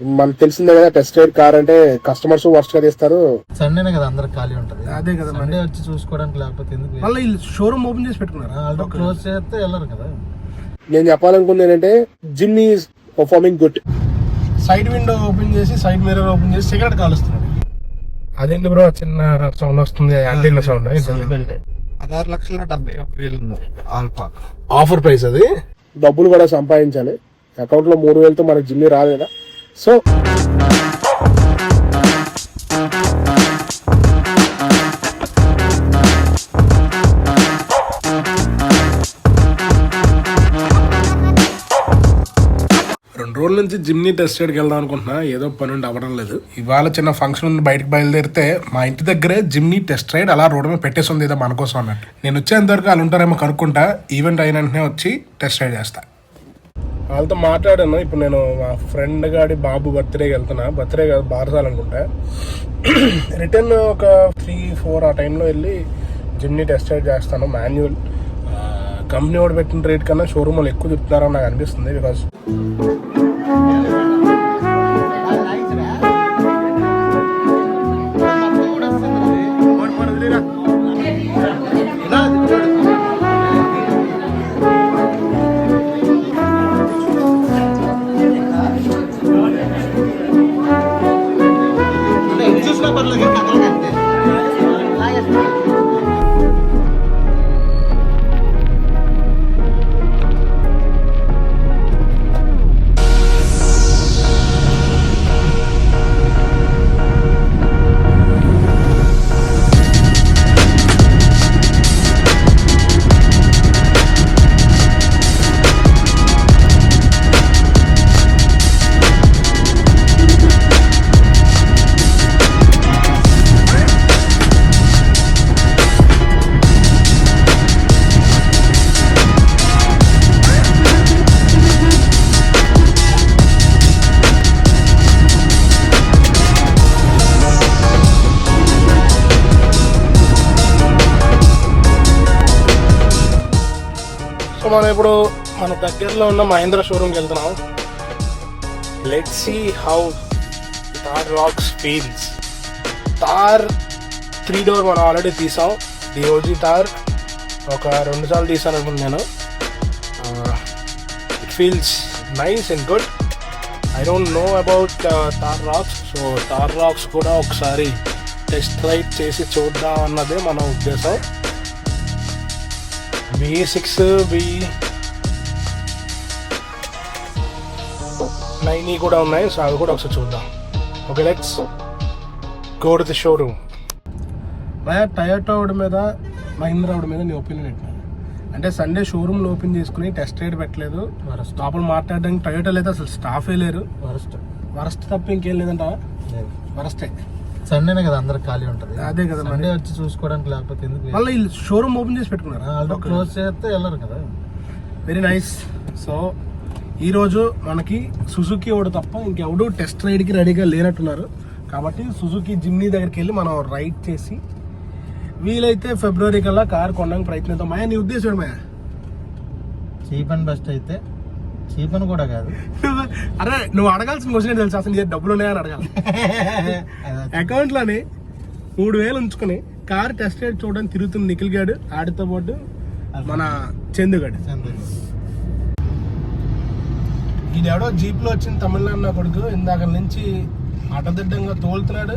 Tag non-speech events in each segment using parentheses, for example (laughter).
మనకు తెలిసిందే కదా టెస్ట్ రైడ్ కార్ అంటే కస్టమర్స్ వర్స్ట్గా తీస్తారు. సండేనే కదా అందరికి ఖాళీ ఉంటది. అదే కదా మరి. సండే వచ్చి చూసుకోవడానికి లేకపోతే ఎందుకు మళ్ళీ షోరూమ్ ఓపెన్ చేసి పెట్టుకున్నారు? క్లోజ్ చేస్తే వెళ్ళరు కదా. నేను చెప్పాలనుకుంది ఏంటంటే gym is performing good side window open చేసి సైడ్ మిర్రర్ ఓపెన్ చేసి సిగరెట్ కాలుస్తున్నాడు. అదేంటి బ్రో చిన్న సౌండ్ వస్తుంది యాంటీనా సౌండ్ పదహారు లక్షల డెబ్బై ఒక్క వేలు ఉంది ఆల్ఫా. ఆఫర్ ప్రైస్ అది? డబ్బులు కూడా సంపాదించాలి. అకౌంట్లో మూడు వేలతో మనకి జిమ్ రాదు కదా సో రెండు రోజుల నుంచి జిమ్ని టెస్ట్ రైడ్కి వెళ్దాం అనుకుంటున్నా. ఏదో పని ఉండి అవ్వడం లేదు. ఇవాళ చిన్న ఫంక్షన్ ఉంది. బయటకు బయలుదేరితే మా ఇంటి దగ్గరే జిమ్ని టెస్ట్ రైడ్ అలా రోడ్డు మీద పెట్టేసి ఉంది. ఏదో మన కోసం అన్నట్టు. నేను వచ్చేంత వరకు వాళ్ళు ఉంటారేమో కనుక్కుంటా. ఈవెంట్ అయిన వెంటనే వచ్చి టెస్ట్ రైడ్ చేస్తా. వాళ్ళతో మాట్లాడాను. ఇప్పుడు నేను మా ఫ్రెండ్ గాడి బాబు బర్త్డేకి వెళ్తున్నా. బర్త్డే కాదు బారసాలు అనుకుంటా రిటర్న్ ఒక త్రీ ఫోర్ ఆ టైంలో వెళ్ళి జిమ్ని టెస్ట్ రైడ్ చేస్తాను మాన్యువల్ కంపెనీ వాడు పెట్టిన రేట్ కన్నా షోరూమ్ వాళ్ళు ఎక్కువ చెప్తున్నారని నాకు అనిపిస్తుంది బికాస్ సో మనం ఇప్పుడు మన దగ్గరలో ఉన్న మహేంద్ర షోరూమ్కి వెళ్తున్నాం. Let see how Thar Roxx feels Thar three door మనం ఆల్రెడీ తీసాం. డిఓజీ థార్ ఒక రెండు సార్లు తీసాను నేను. It feels nice and good I don't know about Thar Roxx so Thar Roxx కూడా ఒకసారి టెస్ట్ రైడ్ చేసి చూద్దాం అన్నదే మన ఉద్దేశం. బి సిక్స్ బి నైన్ కూడా ఉన్నాయి సో అవి కూడా ఒకసారి చూద్దాం. Okay let's go to the showroom భయ టయోటా మీద మహీంద్రా మీద నీ ఒపీనియన్ ఏంటి? అంటే సండే షోరూమ్లో ఓపెన్ చేసుకుని టెస్ట్ రైడ్ పెట్టలేదు. వరస్ట్. లోపల మాట్లాడడానికి టయోటా అయితే అసలు స్టాఫే లేరు. వరస్ట్. వరస్ట్ తప్ప ఇంకేం లేదంట వరస్టే. సండేనే కదా అందరికి ఖాళీ ఉంటది. అదే కదా సండే వచ్చి చూసుకోవడానికి లేకపోతే ఎందుకు మళ్ళీ షోరూమ్ ఓపెన్ చేసి పెట్టుకున్నారు? ఆల్రెడీ క్లోజ్ చేస్తే వెళ్ళరు కదా. వెరీ నైస్ సో ఈరోజు మనకి సుజుకి వాడు తప్ప ఇంకెవడు టెస్ట్ రైడ్కి రెడీగా లేనట్టున్నారు. కాబట్టి సుజుకి జిమ్నీ దగ్గరికి వెళ్ళి మనం రైడ్ చేసి వీలైతే ఫిబ్రవరి కల్లా కార్ కొనడానికి ప్రయత్నిద్దాం. మాయా నీ ఉద్దేశం మాయా? చీప్ అండ్ బెస్ట్ అయితే చీప్ అని కూడా కాదు. అరే నువ్వు అడగాల్సిన క్వశ్చన్ తెలుసా? అసలు డబ్బులు ఉన్నాయని అడగాలి. (laughs) అకౌంట్లోని మూడు వేలు ఉంచుకొని కార్ టెస్ట్ రైడ్ చూడడానికి తిరుగుతున్న నిఖిల్ గాడు ఆడితో పాటు మన చందుగాడు ఈడెవడో జీప్లో వచ్చిన తమిళనాడు నా కొడుకు ఇందాక నుంచి అటదిడ్డంగా తోలుతున్నాడు.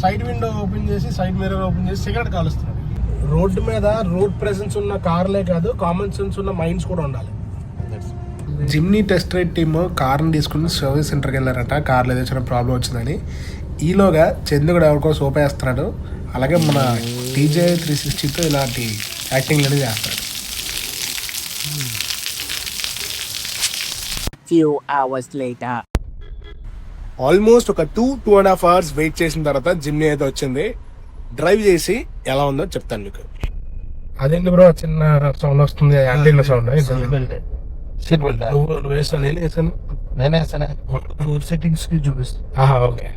సైడ్ విండో ఓపెన్ చేసి సైడ్ మిర్రర్ ఓపెన్ చేసి సిగరెట్ కాలుస్తున్నాడు. రోడ్డు మీద రోడ్ ప్రెసెన్స్ ఉన్న కార్లే కాదు కామన్ సెన్స్ ఉన్న మైండ్స్ కూడా ఉండాలి. జిమ్నీ టెస్ట్ రైడ్ టీమ్ కార్ని తీసుకుని సర్వీస్ సెంటర్కి వెళ్ళారట. కార్లో ఏదో చిన్న ప్రాబ్లం వచ్చిందని. ఈలోగా చందు కూడా ఎవరికో సోప్ వేస్తున్నాడు. అలాగే మన టీజే త్రీ సిక్స్టీతో ఇలాంటి యాక్టింగ్ అనేది చేస్తాడు. Few hours later. ఆల్మోస్ట్ ఒక two two and half hours wait చేసిన తర్వాత జిమ్ని అయితే వచ్చింది. డ్రైవ్ చేసి ఎలా ఉందో చెప్తాను మీకు. అదేంటి బ్రో చిన్న సౌండ్ వస్తుంది యాంటీనా సౌండ్ సీట్ బెల్ట్ నువ్వు నువ్వు వేస్తాను నేను వేస్తాను నేనే వేస్తానే ఫోర్ సెట్టింగ్స్కి చూపిస్తా ఆహా ఓకే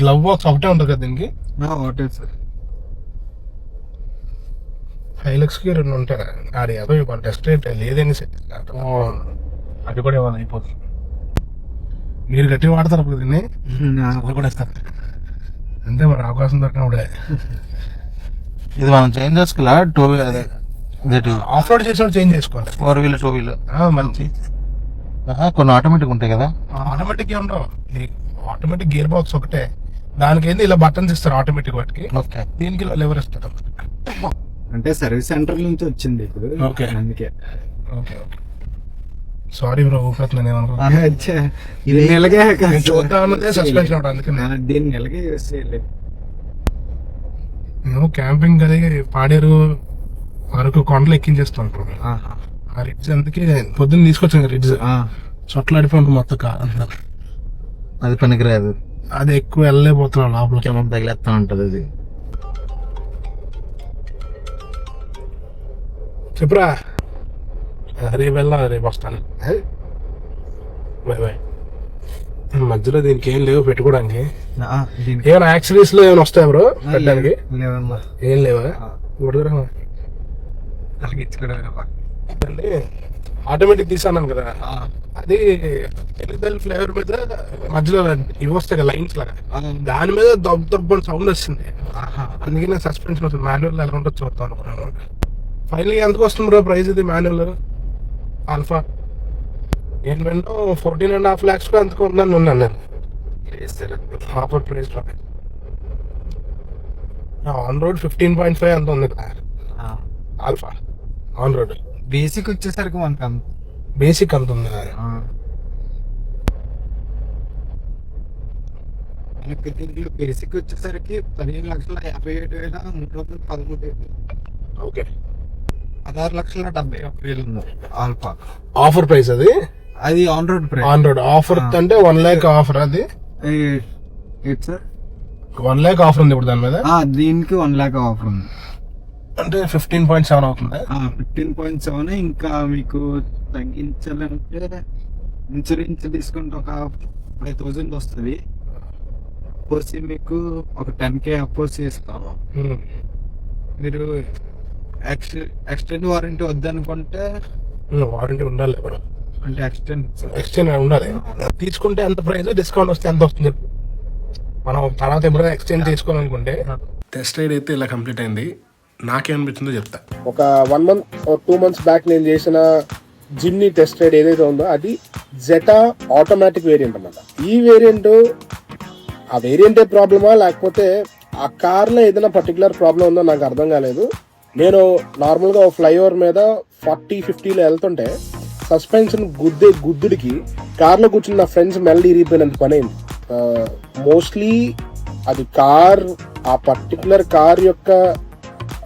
గ్లవ్ బాక్స్ ఒకటే ఉంటుంది కదా దీనికి? ఒకటే సార్. హైలక్స్కి రెండు ఉంటాయి. అది అదో ఇవ్వాలి టెస్ట్ రేట్ లేదని సెట్ అది కూడా ఇవ్వాలి అయిపోతుంది. మీరు గట్టిగా వాడతారు అప్పుడు దీన్ని? అది కూడా ఇస్తారు. అంతే మరి అవకాశం దొరికినప్పుడే ఇది మనం చేంజ్ చేసుకోవాలా? టూ అదే. ఇదేటి ఆఫ్ రోడ్ చేసినప్పుడు చేంజ్ చేసుకోవాలి. ఫోర్ వీలర్ టూ వీలర్ మంచి. కొన్ని ఆటోమేటిక్ ఉంటాయి కదా? ఆటోమేటిక్ ఉండవు. ఆటోమేటిక్ గేర్ బాక్స్ ఒకటే. దానికి ఏంది ఇలా బటన్స్ ఇస్తారు ఆటోమేటిక్ వాటికి. ఓకే. దీనికి లెవర్ ఇస్తారు. అంటే సర్వీస్ సెంటర్ నుంచి వచ్చింది ఇప్పుడు. ఓకే. అందుకే. Okay okay. సారీ బ్రో కాదు. నేను చూద్దాం అన్నదే సస్పెన్షన్ అవడం అందుకని నా- దీన్ని నెలగే యూస్ చేయలేదు నేను క్యాంపింగ్ అది పాడేరు వరకు కొండలు ఎక్కించేస్తాను ఇప్పుడు ఆహా. ఆ రిడ్జ్ అందుకే పొద్దున్న తీసుకొచ్చాను రిడ్జ్ ఆ, చొట్లాడిపోయి ఉంటుంది మొత్తం కార్ అంతా అది పనికిరాదు. అది ఎక్కువ వెళ్ళలేకపోతున్నాం లోపలికి. కెమం తగిలేస్తా ఉంటది అది చెప్పురా. రేపు వెళ్దాం రేపు వస్తాను. బాయ్ బాయ్ మధ్యలో దీనికి ఏం లేవు పెట్టుకోవడానికి. ఏమైనా యాక్సరీస్లో ఏమైనా వస్తాయి బ్రో పెట్టడానికి? ఏం లేవా? కొడుతురా అలాగే ఇచ్చుకోవడం ఆటోమేటిక్ తీసాను కదా. అది ఎలిదల్ ఫ్లేవర్ మీద మధ్యలో ఇవి వస్తాయి కదా లైన్స్ లాగా. దాని మీద దబ్బు దబ్బు సౌండ్ వస్తుంది. అందుకే నేను సస్పెన్షన్ వస్తుంది. మాన్యువల్ ఎలా ఉంటుంది చూద్దాం అనుకున్నాను. ఫైనల్ ఎంతకు వస్తుంది బ్రో ప్రైస్ ఇది మాన్యువల్ ఆల్ఫా నేను విన్నా ఫోర్టీన్ అండ్ హాఫ్ ల్యాక్స్ అంతకు ఉందని ఉన్నాను నేను. Offer price on road fifteen point five అంత ఉంది? కదా ఆల్ఫా ఆన్ రోడ్ బేసిక్ వచ్చేసరికి మనకు అంత బేసిక్ అంత ఉంది. మనకి దీంట్లో బేసిక్ వచ్చేసరికి పదిహేను లక్షల యాభై ఏడు వేల మూడు వందల పదమూడు వేలు ఓకే. పదహారు లక్షల డెబ్బై ఒక వేలు ఉంది. ఆల్ఫా. ఆఫర్ ప్రైస్ అది? అది on road price on road offer అంటే వన్ ల్యాక్ ఆఫర్ అది? ఏంటి సార్? వన్ ల్యాక్ ఆఫర్ ఉంది ఇప్పుడు దాని మీద? దీనికి వన్ లాక్ ఆఫర్ ఉంది. అంటే ఫిఫ్టీన్ పాయింట్ సెవెన్ అవుతుంది? ఫిఫ్టీన్ పాయింట్ సెవెన్ ఇంకా మీకు తగ్గించాలంటే ఇన్సూరెన్స్ డిస్కౌంట్ ఒక ఫైవ్ థౌసండ్ వస్తుంది. పోసి మీకు ఒక టెన్ కే అపోజ్ చేస్తాము మీరు ఎక్స్టెండ్ వారంటీ వద్దనుకుంటే వారంటీ ఉండాలి బ్రో. అంటే ఎక్స్టెండ్ ఎక్స్చేంజ్ ఉండాలి. తీసుకుంటే ఎంత ప్రైస్ డిస్కౌంట్ వస్తే ఎంత వస్తుంది. మనం తర్వాత ఎప్పుడైనా ఎక్స్చేంజ్ చేసుకోవాలనుకుంటే టెస్ట్ రైడ్ అయితే ఇలా కంప్లీట్ అయింది. నాకేమనిపించిందో చెప్తా. ఒక one month two months back నేను చేసిన జిమ్ని టెస్ట్ రైడ్ ఏదైతే ఉందో అది జెటా ఆటోమేటిక్ వేరియంట్ అన్నమాట. ఈ వేరియంట్ ఆ వేరియంటే ప్రాబ్లమా లేకపోతే ఆ కార్లో ఏదైనా పర్టికులర్ ప్రాబ్లం ఉందో నాకు అర్థం కాలేదు. నేను నార్మల్గా ఒక ఫ్లైఓవర్ మీద ఫార్టీ ఫిఫ్టీలో వెళ్తుంటే సస్పెన్షన్ గుద్దే గుద్దుడికి కార్లో కూర్చున్న నా ఫ్రెండ్స్ మెల్లి ఇరిగిపోయినంత పని అయింది. మోస్ట్లీ అది కార్ ఆ పర్టికులర్ కార్ యొక్క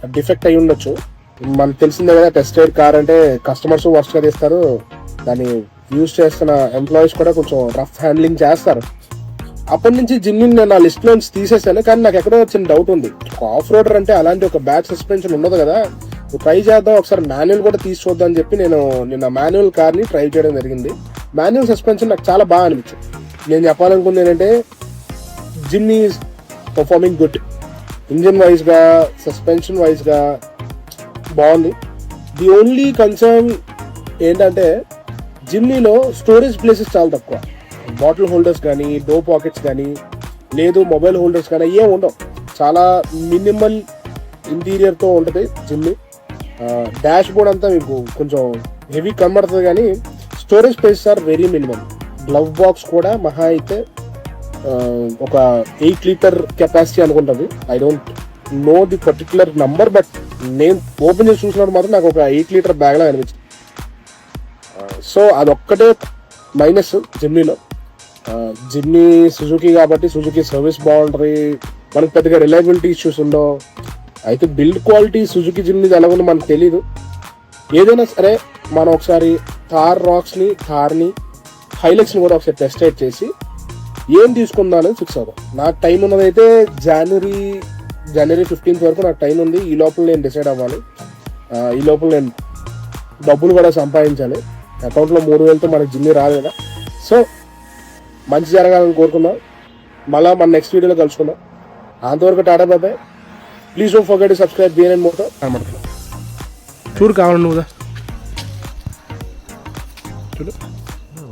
డిఫెక్ట్ అయి ఉండొచ్చు. మనకు తెలిసిందే కదా టెస్ట్ రైడ్ కార్ అంటే కస్టమర్స్ వర్స్ట్ తీస్తారు. దాన్ని యూజ్ చేస్తున్న ఎంప్లాయీస్ కూడా కొంచెం రఫ్ హ్యాండ్లింగ్ చేస్తారు. అప్పటి నుంచి జిమ్ నేను నా లిస్ట్ నుంచి తీసేసాను కానీ నాకు ఎక్కడో చిన్న డౌట్ ఉంది. ఒక ఆఫ్ రోడర్ అంటే అలాంటి ఒక బ్యాక్ సస్పెన్షన్ ఉండదు కదా. ట్రై చేద్దాం ఒకసారి మాన్యువల్ కూడా తీసి చూద్దాం అని చెప్పి నేను నిన్న మాన్యువల్ కార్ని ట్రై చేయడం జరిగింది. మాన్యువల్ సస్పెన్షన్ నాకు చాలా బాగా అనిపించింది. నేను చెప్పాలనుకుంది ఏంటంటే gym is performing good engine వైజ్గా సస్పెన్షన్ వైజ్గా బాగుంది. ది ఓన్లీ కన్సర్న్ ఏంటంటే జిమ్నీలో స్టోరేజ్ ప్లేసెస్ చాలా తక్కువ. బాటిల్ హోల్డర్స్ కానీ డో పాకెట్స్ కానీ లేదు మొబైల్ హోల్డర్స్ కానీ ఏం ఉండవు. చాలా మినిమల్ ఇంటీరియర్తో ఉంటుంది జిమ్ని. డాష్ బోర్డ్ అంతా మీకు కొంచెం హెవీ కనబడుతుంది కానీ storage places are very minimum glove box కూడా మహా అయితే ఒక ఎయిట్ లీటర్ కెపాసిటీ అనుకుంటుంది. I don't know the particular number but నేను ఓపెన్ చేసి చూసినప్పుడు మాత్రం నాకు ఒక ఎయిట్ లీటర్ బ్యాగ్లా అనిపించింది. సో అదొక్కటే మైనస్ జిమ్నీలో జిమ్నీ సుజుకి కాబట్టి సుజుకి సర్వీస్ బాగుంటుంది మనకు పెద్దగా రిలయబిలిటీ ఇష్యూస్ ఉండవు. అయితే బిల్డ్ క్వాలిటీ సుజుకి జిమ్నీది ఎలా ఉందో మనకు తెలీదు. ఏదైనా సరే మనం ఒకసారి థార్ రాక్స్ని థార్ని హైలెక్స్ని కూడా ఒకసారి టెస్ట్ చేసి ఏం తీసుకుందాం అనేది ఫిక్స్ అవుదాం. నాకు టైం ఉన్నదైతే జనవరి జనవరి ఫిఫ్టీన్త్ వరకు నాకు టైం ఉంది. ఈ లోపల నేను డిసైడ్ అవ్వాలి. ఈ లోపల నేను డబ్బులు కూడా సంపాదించాలి. అకౌంట్లో మూడు వేలతో మనకి జిమ్మి రాదు కదా. సో మంచి జరగాలని కోరుకుందాం. మళ్ళా మన నెక్స్ట్ వీడియోలో కలుసుకుందాం. అంతవరకు tata bye bye. Please don't forget subscribe BN Moto కనబడుతున్నాం చూడు కావాలి నువ్వు చూడు.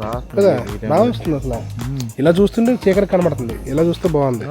కదా? బాగా వస్తుంది అసలు ఇలా చూస్తుంటే చీకటి కనబడుతుంది. ఇలా చూస్తే బాగుంది.